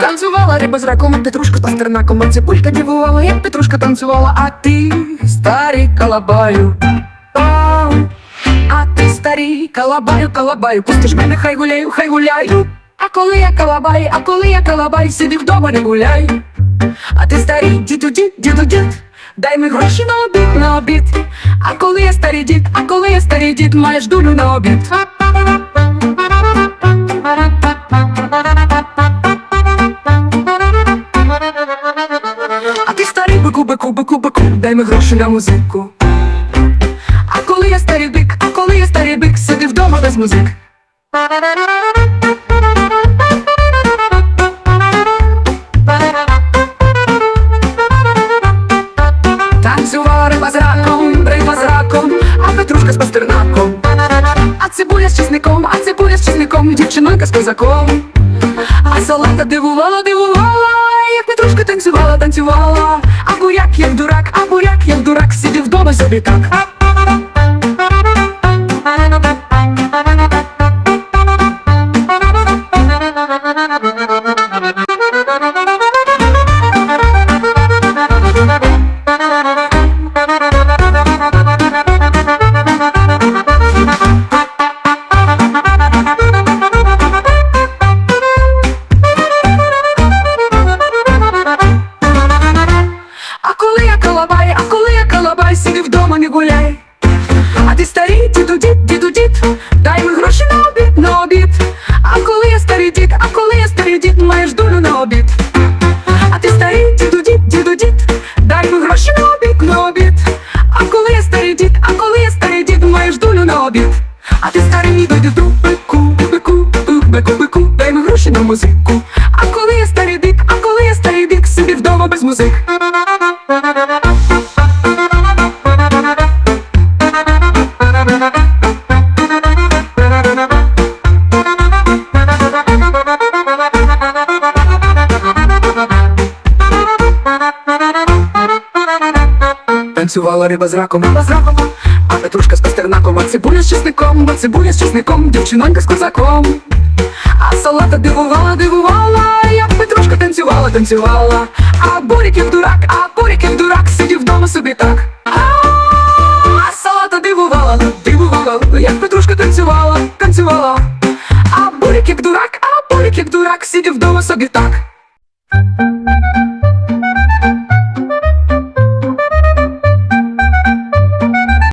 Танцювала риба з раком, петрушка з пастернаком, а цибулька дивувала, як петрушка танцювала, а ти старий калабаю. О, а ти старий калабаю, калабаю, пустиш мене, хай гуляю, хай гуляю. А коли я калабай, а коли я калабай, сиди вдома не гуляй. А ти старий діду дід, діду дід, дай ми гроші на обід, на обід. А коли я старий дід, а коли я старий дід, маєш дулю на обід. А ти старий бику, бику, бику, бику, дай ми гроші на музику. А коли я старий бик, а коли я старий бик, сиди вдома без музик. Пастернаком. А цибуля з чесником, а цибуля з чесником, дівчинонька з козаком. А салата дивувала, дивувала, як петрушка танцювала, танцювала. А буряк як дурак, а буряк як дурак, сидів вдома собі так. Маєш долю на обід. А ти старий, діду дід, дай ми гроші на обід, на обід. А коли я старий дід, а коли я старий дід, маєш долю на обід. А ти старий діду бику, бику, бику, бику, дай ми гроші на музику. Танцювала риба з раком, риба з раком, а петрушка з пастернаком, а цибуля з чесником, а цибуля з чесником, дівчинонька з козаком. А салата дивувала, дивувала, як петрушка танцювала, танцювала. А бурик як дурак, а бурик як дурак, сидів вдома собі так.